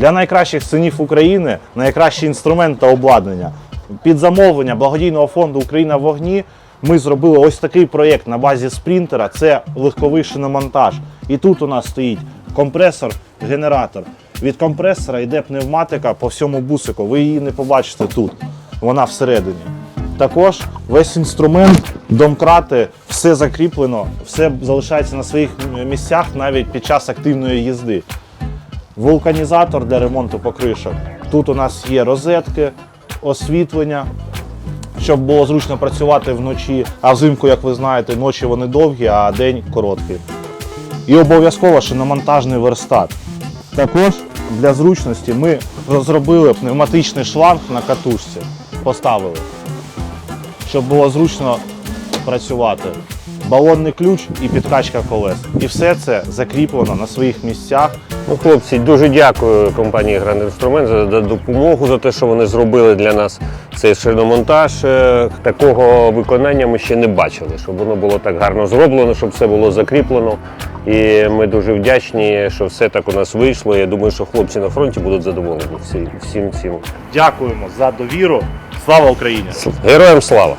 Для найкращих синів України найкращий інструмент та обладнання. Під замовлення благодійного фонду Україна в вогні ми зробили ось такий проєкт на базі спринтера. Це легковий шиномонтаж. І тут у нас стоїть компресор, генератор. Від компресора йде пневматика по всьому бусику. Ви її не побачите тут. Вона всередині. Також весь інструмент, домкрати, все закріплено, все залишається на своїх місцях навіть під час активної їзди. Вулканізатор для ремонту покришок. Тут у нас є розетки, освітлення, щоб було зручно працювати вночі. А взимку, як ви знаєте, ночі вони довгі, а день короткий. І обов'язково шиномонтажний верстат. Також для зручності ми розробили пневматичний шланг на катушці. Поставили, щоб було зручно працювати. Балонний ключ і підкачка колес. І все це закріплено на своїх місцях. Ну, хлопці, дуже дякую компанії Гранд Інструмент за допомогу, за те, що вони зробили для нас цей шиномонтаж. Е, Такого виконання ми ще не бачили, щоб воно було так гарно зроблено, щоб все було закріплено. І ми дуже вдячні, що все так у нас вийшло. Я думаю, що хлопці на фронті будуть задоволені всі- всім цим. Дякуємо за довіру. Слава Україні! Героям слава!